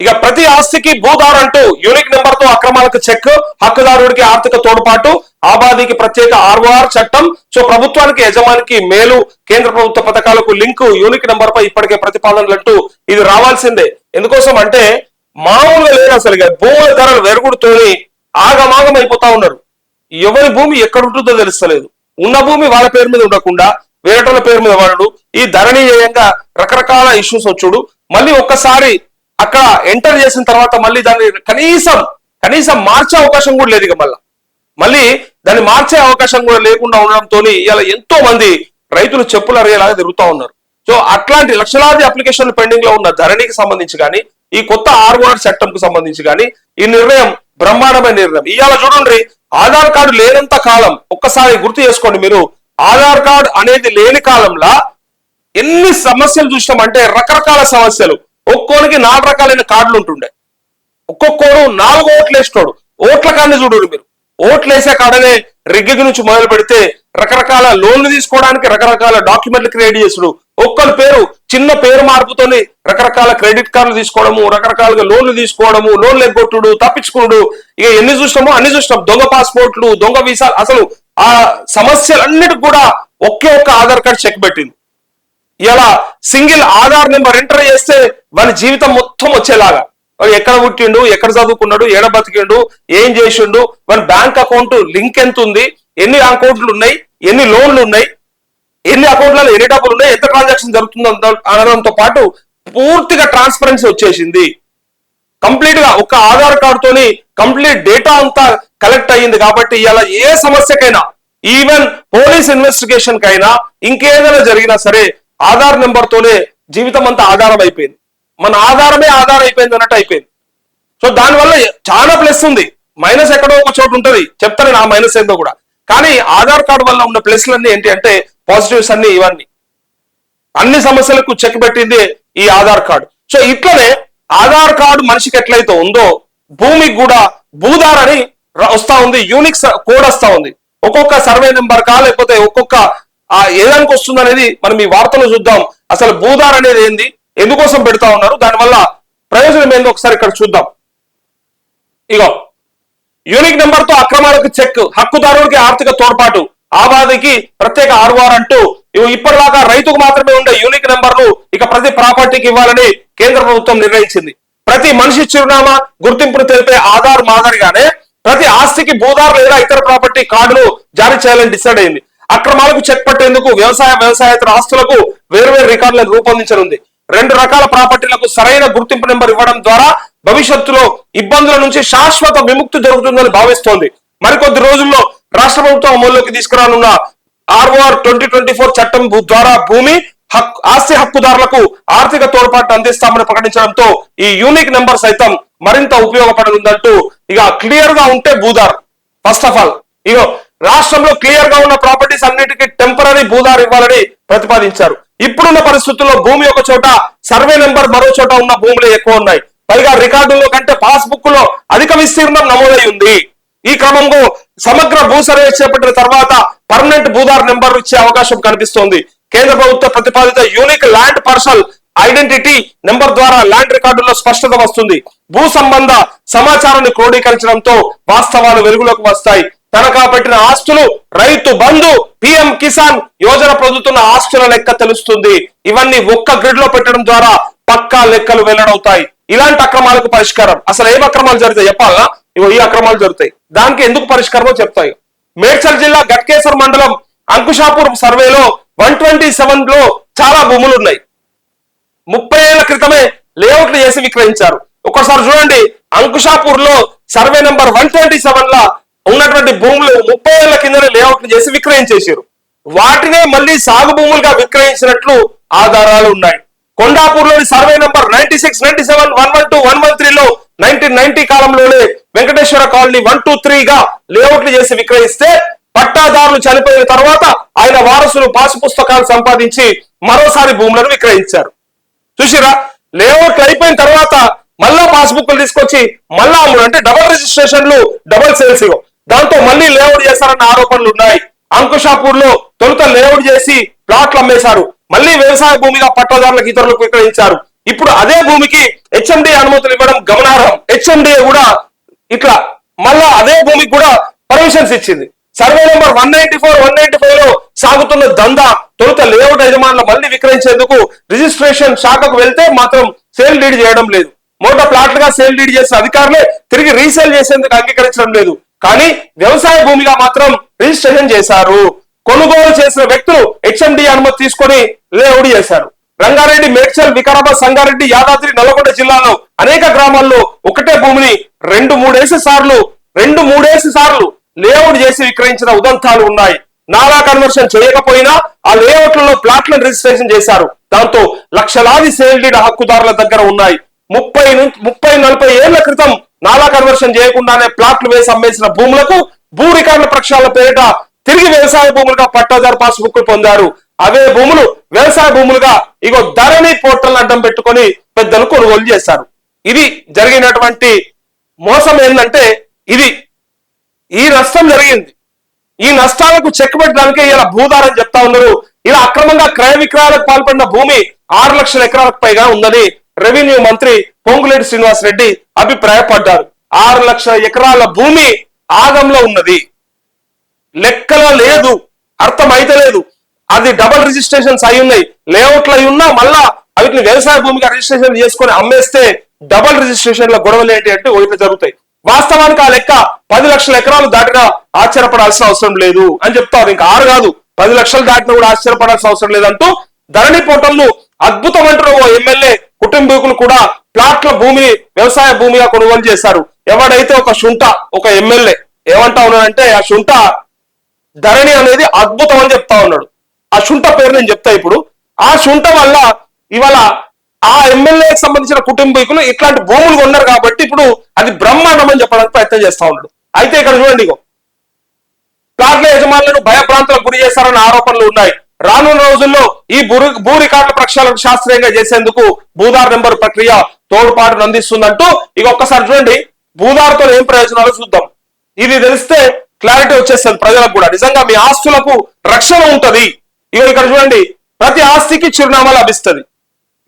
ఇక ప్రతి ఆస్తికి భూదారు అంటూ యూనిక్ నెంబర్తో అక్రమాలకు చెక్ హక్కుదారుడికి ఆర్థిక తోడ్పాటు ఆబాదీకి ప్రత్యేక ఆర్ఓఆర్ చట్టం. సో ప్రభుత్వానికి యజమానికి మేలు కేంద్ర ప్రభుత్వ పథకాలకు లింక్ యూనిక్ నెంబర్ పై ఇప్పటికే ప్రతిపాదనలు అంటూ ఇది రావాల్సిందే. ఎందుకోసం అంటే మామూలుగా లేదు అసలు ఇక. భూముల ధరలు వెరుగుడుతోని ఆగమాగం అయిపోతా ఉన్నారు. ఎవరి భూమి ఎక్కడ ఉంటుందో తెలుస్తలేదు. ఉన్న భూమి వాళ్ళ పేరు మీద ఉండకుండా వేరేటోళ్ళ పేరు మీద వాడు ఈ ధరణీయంగా రకరకాల ఇష్యూస్ వచ్చుడు. మళ్ళీ ఒక్కసారి అక్కడ ఎంటర్ చేసిన తర్వాత మళ్ళీ దాన్ని కనీసం కనీసం మార్చే అవకాశం కూడా లేదు ఇక మళ్ళా. మళ్ళీ దాన్ని మార్చే అవకాశం కూడా లేకుండా ఉండడంతో ఇలా ఎంతో మంది రైతులు చెప్పులు అరిగేలాగా తిరుగుతూ ఉన్నారు. సో అట్లాంటి లక్షలాది అప్లికేషన్లు పెండింగ్లో ఉన్న ధరణికి సంబంధించి కానీ ఈ కొత్త ఆర్ఓఆర్ చట్టంకు సంబంధించి కానీ ఈ నిర్ణయం బ్రహ్మాండమైన నిర్ణయం. ఇవాళ చూడండి ఆధార్ కార్డు లేనంత కాలం ఒక్కసారి గుర్తు చేసుకోండి మీరు ఆధార్ కార్డు అనేది లేని కాలంలో ఎన్ని సమస్యలు చూసినామంటే రకరకాల సమస్యలు. ఒక్కోనికి నాలుగు రకాలైన కార్డులు ఉంటుండే. ఒక్కొక్కరు నాలుగు ఓట్లు వేసుకోడు ఓట్ల కాడిని చూడు మీరు. ఓట్లు వేసే కాడనే రిగ్గి నుంచి మొదలు పెడితే రకరకాల లోన్లు తీసుకోవడానికి రకరకాల డాక్యుమెంట్లు క్రియేట్ చేసుడు. ఒక్కరి పేరు చిన్న పేరు మార్పుతోని రకరకాల క్రెడిట్ కార్డులు తీసుకోవడము రకరకాలుగా లోన్లు తీసుకోవడము లోన్లు ఎగ్గొట్టుడు తప్పించుకున్నాడు ఇక ఎన్ని చూసినామో అన్ని చూసినాం. దొంగ పాస్పోర్ట్లు దొంగ వీసాలు. అసలు ఆ సమస్యలన్నిటికి కూడా ఒకే ఒక్క ఆధార్ కార్డు చెక్ పెట్టింది. ఇలా సింగిల్ ఆధార్ నెంబర్ ఎంటర్ చేస్తే వాళ్ళ జీవితం మొత్తం వచ్చేలాగా. ఎక్కడ పుట్టిండు ఎక్కడ చదువుకున్నాడు ఎక్కడ బతికిండు ఏం చేసిండు మన బ్యాంక్ అకౌంట్ లింక్ ఎంత ఉంది ఎన్ని అకౌంట్లు ఉన్నాయి ఎన్ని లోన్లు ఉన్నాయి ఎన్ని అకౌంట్లలో ఎన్ని డబ్బులు ఉన్నాయి ఎంత ట్రాన్సాక్షన్ జరుగుతుందో అనడంతో పాటు పూర్తిగా ట్రాన్స్పరెన్సీ వచ్చేసింది. కంప్లీట్గా ఒక ఆధార్ కార్డు తోని కంప్లీట్ డేటా అంతా కలెక్ట్ అయ్యింది కాబట్టి ఇలా ఏ సమస్యకైనా ఈవెన్ పోలీస్ ఇన్వెస్టిగేషన్ కైనా ఇంకేదైనా జరిగినా సరే ఆధార్ నెంబర్తోనే జీవితం అంతా ఆధారం అయిపోయింది మన ఆధారమే ఆధారం అయిపోయింది అన్నట్టు అయిపోయింది. సో దానివల్ల చాలా ప్లస్ ఉంది. మైనస్ ఎక్కడో ఒక చోటు ఉంటుంది. చెప్తాను నా మైనస్ ఏందో కూడా. కానీ ఆధార్ కార్డు వల్ల ఉన్న ప్లస్లన్నీ ఏంటి అంటే పాజిటివ్స్ అన్ని ఇవన్నీ. అన్ని సమస్యలకు చెక్ పెట్టింది ఈ ఆధార్ కార్డు. సో ఇట్లనే ఆధార్ కార్డు మనిషికి ఎట్లయితే ఉందో భూమికి కూడా భూధార్ అని వస్తా ఉంది. యూనిక్ కోడ్ వస్తా ఉంది. ఒక్కొక్క సర్వే నెంబర్ కా లేకపోతే ఒక్కొక్క ఆ ఏదానికి వస్తుంది అనేది మనం ఈ వార్తలో చూద్దాం. అసలు భూదార్ అనేది ఏంది? ఎందుకోసం పెడతా ఉన్నారు? దానివల్ల ప్రయోజనం ఏందో ఒకసారి ఇక్కడ చూద్దాం. ఇగో యూనిక్ నెంబర్తో అక్రమాలకు చెక్ హక్కుదారుడికి ఆర్థిక తోడ్పాటు ఆబాదికి ప్రత్యేక ఆర్వార్ అంటూ ఇవి ఇప్పటిదాకా రైతుకు మాత్రమే ఉండే యూనిక్ నెంబర్ను ఇక ప్రతి ప్రాపర్టీకి ఇవ్వాలని కేంద్ర ప్రభుత్వం నిర్ణయించింది. ప్రతి మనిషి చిరునామా గుర్తింపును తెలిపే ఆధార్ మాదిరిగానే ప్రతి ఆస్తికి భూదార్ లేదా ఇతర ప్రాపర్టీ కార్డును జారీ చేయాలని డిసైడ్ అయింది. అక్రమాలకు చెక్ పట్టేందుకు వ్యవసాయ వ్యవసాయేతర ఆస్తులకు వేర్వేరు రికార్డులను రూపొందించనుంది. రెండు రకాల ప్రాపర్టీలకు సరైన గుర్తింపు నెంబర్ ఇవ్వడం ద్వారా భవిష్యత్తులో ఇబ్బందుల నుంచి శాశ్వత విముక్తి జరుగుతుందని భావిస్తోంది. మరికొద్ది రోజుల్లో రాష్ట్ర ప్రభుత్వం అమల్లోకి తీసుకురానున్న ఆర్ఓఆర్ ట్వంటీ ట్వంటీ ఫోర్ చట్టం ద్వారా భూమి హక్కు ఆస్తి హక్కుదారులకు ఆర్థిక తోడ్పాటు అందిస్తామని ప్రకటించడంతో ఈ యూనిక్ నెంబర్ సైతం మరింత ఉపయోగపడనుందంటూ ఇక క్లియర్గా ఉంటే భూదార్. ఫస్ట్ ఆఫ్ ఆల్ ఇగో రాష్ట్రంలో క్లియర్గా ఉన్న ప్రాపర్టీస్ అన్నిటికీ టెంపరీ భూదారు ఇవ్వాలని ప్రతిపాదించారు. ఇప్పుడున్న పరిస్థితుల్లో భూమి ఒక చోట సర్వే నెంబర్ మరో చోట ఉన్న భూములు ఎక్కువ ఉన్నాయి. పైగా రికార్డుల్లో కంటే పాస్బుక్లో అధిక విస్తీర్ణం నమోదై ఉంది. ఈ క్రమంలో సమగ్ర భూ సర్వే చేపట్టిన తర్వాత పర్మనెంట్ భూదార్ నెంబర్ ఇచ్చే అవకాశం కనిపిస్తోంది. కేంద్ర ప్రభుత్వ ప్రతిపాదిత unique land parcel identity number ద్వారా ల్యాండ్ రికార్డుల్లో స్పష్టత వస్తుంది. భూ సంబంధ సమాచారాన్ని క్రోడీకరించడంతో వాస్తవాలు వెలుగులోకి వస్తాయి. తనఖా పెట్టిన ఆస్తులు రైతు బంధు పిఎం కిసాన్ యోజన పొందుతున్న ఆస్తుల లెక్క తెలుస్తుంది. ఇవన్నీ ఒక్క గ్రిడ్లో పెట్టడం ద్వారా పక్కా లెక్కలు వెల్లడవుతాయి. ఇలాంటి అక్రమాలకు పరిష్కారం. అసలు ఏం అక్రమాలు జరుగుతాయి చెప్పాలా? ఇవో ఈ అక్రమాలు జరుగుతాయి. దానికి ఎందుకు పరిష్కారమో చెప్తాయి మేడ్చల్ జిల్లా గట్కేసర్ మండలం అంకుషాపూర్ సర్వేలో వన్ ట్వంటీ సెవెన్లో చాలా భూములు ఉన్నాయి ముప్పై ఏళ్ళ క్రితమే లేఅవుట్లు చేసి విక్రయించారు. ఒకసారి చూడండి అంకుషాపూర్లో survey number one twenty seven లా ఉన్నటువంటి భూములు ముప్పై ఏళ్ళ కిందనే లేఅవుట్లు చేసి విక్రయించేసారు వాటినే మళ్ళీ సాగు భూములుగా విక్రయించినట్లు ఆధారాలు ఉన్నాయి. కొండాపూర్లోని survey number ninety six ninety seven one one two one one త్రీలో నైన్టీన్ నైన్టీ కాలంలోనే వెంకటేశ్వర కాలనీ వన్ టూ త్రీగా లేఅవుట్లు చేసి విక్రయిస్తే పట్టాదారులు చనిపోయిన తర్వాత ఆయన వారసులు పాసు పుస్తకాలు సంపాదించి మరోసారి భూములను విక్రయించారు. చూసిరా లేఅవుట్లు అయిపోయిన తర్వాత మళ్ళా పాస్బుక్లు తీసుకొచ్చి మళ్ళా అమ్ముడు అంటే డబుల్ రిజిస్ట్రేషన్లు డబుల్ సేల్స్ ఇవ్వ. దాంతో మళ్ళీ లేఅవుట్ చేశారన్న ఆరోపణలు ఉన్నాయి. అంకుషాపూర్లో తొలుత లేఅవుట్ చేసి ప్లాట్లు అమ్మేశారు. మళ్ళీ వ్యవసాయ భూమిగా పట్టాదారులకు ఇతరులకు విక్రయించారు. ఇప్పుడు అదే భూమికి హెచ్ఎండి అనుమతులు ఇవ్వడం గమనార్హం. హెచ్ఎండిఏ కూడా ఇట్లా మళ్ళా అదే భూమికి కూడా పర్మిషన్స్ ఇచ్చింది. Survey number one ninety four one ninety ఫైవ్లో సాగుతున్న దందా తొలుత లేఅవుట్ యజమానులు మళ్ళీ విక్రయించేందుకు రిజిస్ట్రేషన్ శాఖకు వెళ్తే మాత్రం సేల్ డీడ్ చేయడం లేదు. మూట ప్లాట్లుగా సేల్ డీడ్ చేసిన అధికారులే తిరిగి రీసేల్ చేసేందుకు అంగీకరించడం లేదు. కానీ వ్యవసాయ భూమిగా మాత్రం రిజిస్ట్రేషన్ చేశారు. కొనుగోలు చేసిన వ్యక్తులు హెచ్ఎండి అనుమతి తీసుకొని లేఅవుట్ చేశారు. రంగారెడ్డి మేడ్చల్ వికారాబాద్ సంగారెడ్డి యాదాద్రి నల్గొండ జిల్లాలో అనేక గ్రామాల్లో ఒకటే భూమిని రెండు మూడేసి సార్లు రెండు మూడేసి సార్లు లేఅవుట్ చేసి విక్రయించిన ఉదంతాలు ఉన్నాయి. నాలా కన్వర్షన్ చేయకపోయినా ఆ లేఅవుట్లలో ప్లాట్లను రిజిస్ట్రేషన్ చేశారు. దాంతో లక్షలాది సేల్ డీడ్ హక్కుదారుల దగ్గర ఉన్నాయి. ముప్పై నుంచి ముప్పై నలభై ఏళ్ళ క్రితం నాలా కన్వర్షన్ చేయకుండానే ప్లాట్లు వేసి అమ్మేసిన భూములకు భూ రికార్డుల ప్రక్షాళన పేరిట తిరిగి వ్యవసాయ భూములుగా పట్టాదారు పాస్ బుక్ పొందారు. అవే భూములు వ్యవసాయ భూములుగా ఇగో ధరణి పోర్టల్ అడ్డం పెట్టుకొని పెద్దలు కొనుగోలు చేశారు. ఇది జరిగినటువంటి మోసం ఏంటంటే ఇది ఈ నష్టం జరిగింది. ఈ నష్టాలకు చెక్ పెట్టడానికి ఇలా భూదారం చెప్తా ఉన్నారు. ఇలా అక్రమంగా క్రయ విక్రయాలకు పాల్పడిన భూమి ఆరు లక్షల ఎకరాలకు పైగా ఉందని రెవెన్యూ మంత్రి పొంగులేటి శ్రీనివాస్ రెడ్డి అభిప్రాయపడ్డారు. ఆరు లక్షల ఎకరాల భూమి ఆగంలో ఉన్నది. లెక్కలో లేదు. అర్థం లేదు. అది డబుల్ రిజిస్ట్రేషన్స్ అయి ఉన్నాయి. లేఅవుట్లు అయి ఉన్నా మళ్ళా వీటిని వ్యవసాయ భూమిగా రిజిస్ట్రేషన్ చేసుకొని అమ్మేస్తే డబుల్ రిజిస్ట్రేషన్ల గొడవలు ఏంటి అంటే ఒకటి జరుగుతాయి. వాస్తవానికి ఆ లెక్క పది లక్షల ఎకరాలు దాటినా ఆశ్చర్యపడాల్సిన అవసరం లేదు అని చెప్తారు. ఇంకా ఆరు కాదు. పది లక్షలు దాటినా కూడా ఆశ్చర్యపడాల్సిన అవసరం లేదంటూ ధరణి పోర్టల్ను అద్భుతం అంటున్న ఓ ఎమ్మెల్యే కుటుంబీకులు కూడా ప్లాట్ల భూమిని వ్యవసాయ భూమిగా కొనుగోలు చేశారు. ఎవడైతే ఒక శుంఠ ఒక ఎమ్మెల్యే ఏమంటా ఉన్నాడంటే ఆ శుంట ధరణి అనేది అద్భుతం అని చెప్తా ఉన్నాడు. ఆ శుంఠ పేరు నేను చెప్తా ఇప్పుడు. ఆ శుంఠ వల్ల ఇవాళ ఆ ఎమ్మెల్యేకి సంబంధించిన కుటుంబీకులు ఇట్లాంటి భూములు కొన్నారు కాబట్టి ఇప్పుడు అది బ్రహ్మాండం అని చెప్పడానికి ప్రయత్నం చేస్తా ఉన్నాడు. అయితే ఇక్కడ చూడండి ఇగో. ప్లాట్ల యజమానులను భయప్రాంతాలకు గురి చేశారన్న ఆరోపణలు ఉన్నాయి. రానున్న రోజుల్లో ఈ భూ భూ రికార్డుల ప్రక్షాళన శాస్త్రీయంగా చేసేందుకు భూదార్ నెంబర్ ప్రక్రియ తోడ్పాటును అందిస్తుందంటూ ఇక ఒక్కసారి చూడండి. భూదార్తో ఏం ప్రయోజనాలు చూద్దాం. ఇది తెలిస్తే క్లారిటీ వచ్చేస్తుంది ప్రజలకు కూడా. నిజంగా మీ ఆస్తులకు రక్షణ ఉంటది. ఇక ఇక్కడ చూడండి. ప్రతి ఆస్తికి చిరునామా లభిస్తుంది.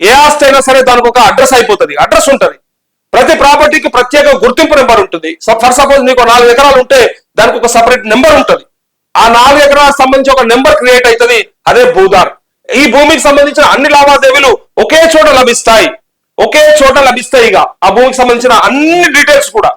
ఏ ఆస్తి అయినా సరే దానికి ఒక అడ్రస్ అయిపోతుంది. అడ్రస్ ఉంటుంది. ప్రతి ప్రాపర్టీకి ప్రత్యేక గుర్తింపు నెంబర్ ఉంటుంది. ఫర్ సపోజ్ నీకు నాలుగు ఎకరాలు ఉంటే దానికి ఒక సపరేట్ నెంబర్ ఉంటుంది. ఆ నాలుగు ఎకరాలకు సంబంధించి ఒక నెంబర్ క్రియేట్ అవుతుంది. అదే భూదార్ ఈ భూమికి సంబంధించిన అన్ని లావాదేవీలు ఒకే చోట లభిస్తాయి. ఒకే చోట లభిస్తాయి ఇక. ఆ భూమికి సంబంధించిన అన్ని డీటెయిల్స్ కూడా.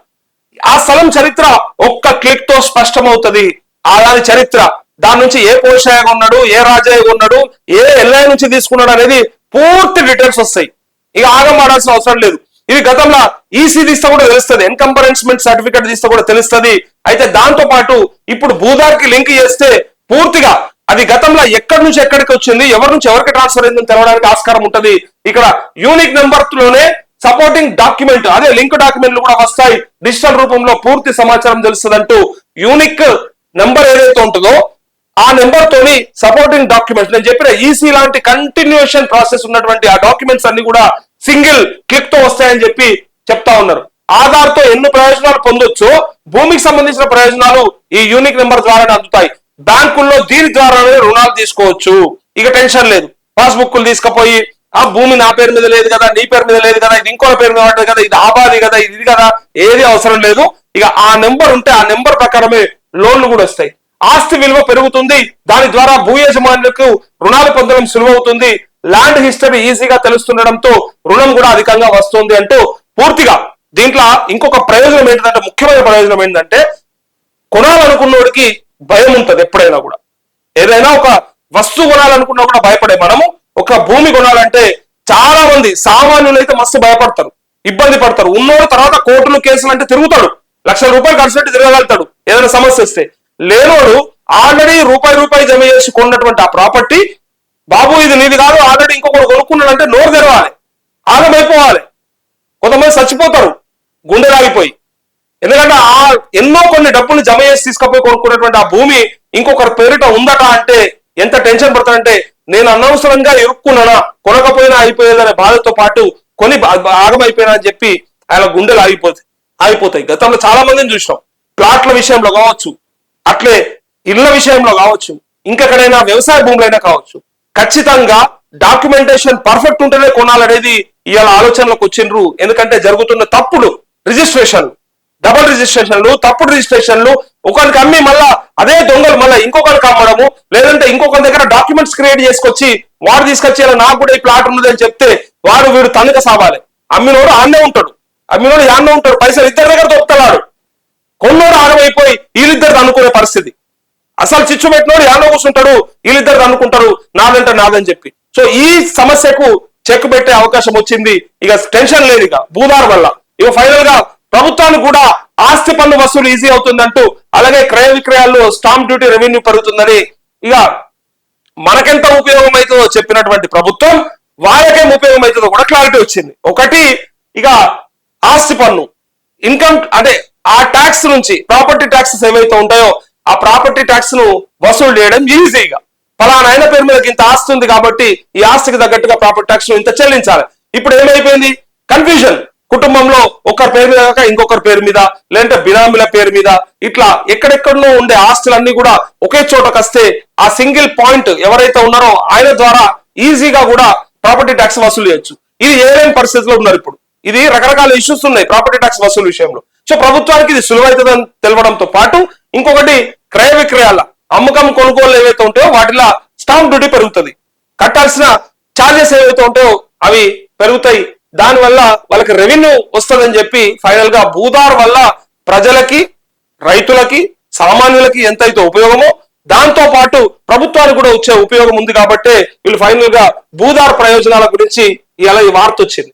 ఆ స్థలం చరిత్ర ఒక్క క్లిక్తో స్పష్టమవుతుంది. ఆ దాని చరిత్ర. దాని నుంచి ఏ పోషాయ ఉన్నాడు ఏ రాజయ్య ఉన్నాడు ఏ ఎల్ఐ నుంచి తీసుకున్నాడు అనేది పూర్తి డీటెయిల్స్ వస్తాయి. ఇక ఆగం ఆడాల్సిన అవసరం లేదు. ఇది గతంలో ఈసీ తీస్తే కూడా తెలుస్తుంది. ఎన్కంపరెన్స్మెంట్ సర్టిఫికేట్ తీస్తే కూడా తెలుస్తుంది. అయితే దాంతో పాటు ఇప్పుడు భూదార్కి లింక్ చేస్తే పూర్తిగా అది గతంలో ఎక్కడి నుంచి ఎక్కడికి వచ్చింది ఎవరి నుంచి ఎవరికి ట్రాన్స్ఫర్ అయిందని తెలవడానికి ఆస్కారం ఉంటుంది. ఇక్కడ యూనిక్ నెంబర్లోనే సపోర్టింగ్ డాక్యుమెంట్ అదే లింక్ డాక్యుమెంట్లు కూడా వస్తాయి. డిజిటల్ రూపంలో పూర్తి సమాచారం తెలుస్తుందంటూ యూనిక్ నెంబర్ ఏదైతే ఉంటుందో ఆ నెంబర్ తోని సపోర్టింగ్ డాక్యుమెంట్స్ నేను చెప్పిన ఈసీ లాంటి కంటిన్యూషన్ ప్రాసెస్ ఉన్నటువంటి ఆ డాక్యుమెంట్స్ అన్ని కూడా సింగిల్ క్లిక్తో వస్తాయని చెప్పి చెప్తా ఉన్నారు. ఆధార్తో ఎన్ని ప్రయోజనాలు పొందొచ్చో భూమికి సంబంధించిన ప్రయోజనాలు ఈ యూనిక్ నెంబర్ ద్వారానే అందుతాయి. బ్యాంకుల్లో దీని ద్వారానే రుణాలు తీసుకోవచ్చు. ఇక టెన్షన్ లేదు. పాస్బుక్లు తీసుకుపోయి ఆ భూమి నా పేరు మీద లేదు కదా నీ పేరు మీద లేదు కదా ఇది ఇంకో పేరు మీద ఉంటుంది కదా ఇది ఆబాది కదా ఇది ఇది కదా ఏది అవసరం లేదు. ఇక ఆ నెంబర్ ఉంటే ఆ నెంబర్ ప్రకారమే లోన్లు కూడా వస్తాయి. ఆస్తి విలువ పెరుగుతుంది. దాని ద్వారా భూ యజమానులకు రుణాలు పొందడం సులువవుతుంది. ల్యాండ్ హిస్టరీ ఈజీగా తెలుస్తుండడంతో రుణం కూడా అధికంగా వస్తుంది అంటూ పూర్తిగా దీంట్లో ఇంకొక ప్రయోజనం ఏంటంటే ముఖ్యమైన ప్రయోజనం ఏంటంటే కొనాలనుకున్నోడికి భయం ఉంటుంది ఎప్పుడైనా కూడా. ఏదైనా ఒక వస్తువు కొనాలనుకున్నా కూడా భయపడే మనము ఒక భూమి కొనాలంటే చాలా మంది సామాన్యులు అయితే మస్తు భయపడతారు ఇబ్బంది పడతారు. ఉన్నోడు తర్వాత కోర్టులు కేసులు అంటే తిరుగుతాడు లక్షల రూపాయలు ఖర్చు పెట్టి తిరగలుగుతాడు ఏదైనా సమస్య వస్తే. లేనోడు ఆల్రెడీ రూపాయి రూపాయి జమ చేసి కొన్నటువంటి ఆ ప్రాపర్టీ బాబు ఇది నీది కాదు ఆల్రెడీ ఇంకొకరు కొనుక్కున్నాడంటే నోరు తెరవాలి. ఆగమైపోవాలి కొంతమంది చచ్చిపోతారు. గుండె రాగిపోయి ఎందుకంటే ఆ ఎన్నో కొన్ని డబ్బులు జమ చేసి తీసుకపోయి కొనుక్కున్నటువంటి ఆ భూమి ఇంకొకరి పేరిట ఉందట అంటే ఎంత టెన్షన్ పడతాడంటే నేను అనవసరంగా ఇరుక్కున్నానా కొనకపోయినా అయిపోయేదనే బాధతో పాటు కొని ఆగమైపోయినా అని చెప్పి ఆయన గుండెలు ఆగిపోతాయి ఆగిపోతాయి. గతంలో చాలా మందిని చూసినాం. ప్లాట్ల విషయంలో కావచ్చు అట్లే ఇళ్ళ విషయంలో కావచ్చు ఇంకెక్కడైనా వ్యవసాయ భూములైనా కావచ్చు. ఖచ్చితంగా డాక్యుమెంటేషన్ పర్ఫెక్ట్ ఉంటేనే కొనాలనేది ఇవాళ ఆలోచనలకు వచ్చిండ్రు. ఎందుకంటే జరుగుతున్న తప్పుడు రిజిస్ట్రేషన్ డబుల్ రిజిస్ట్రేషన్లు తప్పుడు రిజిస్ట్రేషన్లు ఒకరికి అమ్మి మళ్ళా అదే దొంగలు మళ్ళీ ఇంకొకరికి అమ్మడము లేదంటే ఇంకొకరి దగ్గర డాక్యుమెంట్స్ క్రియేట్ చేసుకొచ్చి వాడు తీసుకొచ్చి ఇలా నాకు కూడా ఈ ప్లాట్ ఉన్నది అని చెప్తే వాడు వీడు తనక సావాలి. అమ్మినోడు ఆన్నే ఉంటాడు. అమ్మినోడు యాన్నే ఉంటాడు. పైసలు ఇద్దరి దగ్గర దొరుకుతున్నాడు కొన్నోడు ఆడమైపోయి వీళ్ళిద్దరు అనుకునే పరిస్థితి. అసలు చిచ్చు పెట్టినోడు యానో కూర్చుంటాడు. వీళ్ళిద్దరు అనుకుంటారు నాదంటే నాదని చెప్పి. సో ఈ సమస్యకు చెక్ పెట్టే అవకాశం వచ్చింది. ఇక టెన్షన్ లేదు ఇక భూదార్ వల్ల. ఇక ఫైనల్గా ప్రభుత్వానికి కూడా ఆస్తి పన్ను వసూలు ఈజీ అవుతుందంటూ అలాగే క్రయ విక్రయాల్లో స్టాంప్ డ్యూటీ రెవెన్యూ పెరుగుతుందని ఇక మనకెంత ఉపయోగం అవుతుందో చెప్పినటువంటి ప్రభుత్వం వాళ్ళకేం ఉపయోగం అవుతుందో కూడా క్లారిటీ వచ్చింది. ఒకటి ఇక ఆస్తి పన్ను. ఇన్కమ్ అంటే ఆ ట్యాక్స్ నుంచి ప్రాపర్టీ ట్యాక్సెస్ ఏవైతే ఉంటాయో ఆ ప్రాపర్టీ ట్యాక్స్ను వసూలు చేయడం ఈజీగా ఫలానా ఆయన పేరు మీద ఇంత ఆస్తి ఉంది కాబట్టి ఈ ఆస్తికి తగ్గట్టుగా ప్రాపర్టీ ట్యాక్స్ ఇంత చెల్లించాలి. ఇప్పుడు ఏమైపోయింది? కన్ఫ్యూజన్ కుటుంబంలో ఒకరి పేరు మీద కాక ఇంకొకరి పేరు మీద లేదంటే బినామీల పేరు మీద ఇట్లా ఎక్కడెక్కడనో ఉండే ఆస్తులన్నీ కూడా ఒకే చోటకు వస్తే ఆ సింగిల్ పాయింట్ ఎవరైతే ఉన్నారో ఆయన ద్వారా ఈజీగా కూడా ప్రాపర్టీ ట్యాక్స్ వసూలు చేయొచ్చు. ఇది ఏదైనా పరిస్థితిలో ఉన్నారు ఇప్పుడు. ఇది రకరకాల ఇష్యూస్ ఉన్నాయి ప్రాపర్టీ ట్యాక్స్ వసూలు విషయంలో. సో ప్రభుత్వానికి ఇది సులువైతుందని తెలవడంతో పాటు ఇంకొకటి క్రయ విక్రయాల. అమ్మకం కొనుగోలు ఏవైతే ఉంటాయో వాటిలో స్టాంప్ డ్యూటీ పెరుగుతుంది. కట్టాల్సిన ఛార్జెస్ ఏవైతే ఉంటాయో అవి పెరుగుతాయి. దానివల్ల వాళ్ళకి రెవెన్యూ వస్తుందని చెప్పి ఫైనల్గా భూదార్ వల్ల ప్రజలకి రైతులకి సామాన్యులకి ఎంతైతే ఉపయోగమో దాంతో పాటు ప్రభుత్వానికి కూడా వచ్చే ఉపయోగం ఉంది కాబట్టి వీళ్ళు ఫైనల్గా భూదార్ ప్రయోజనాల గురించి ఇలా ఈ వార్త వచ్చింది.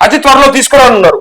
అతి త్వరలో తీసుకురానున్నారు.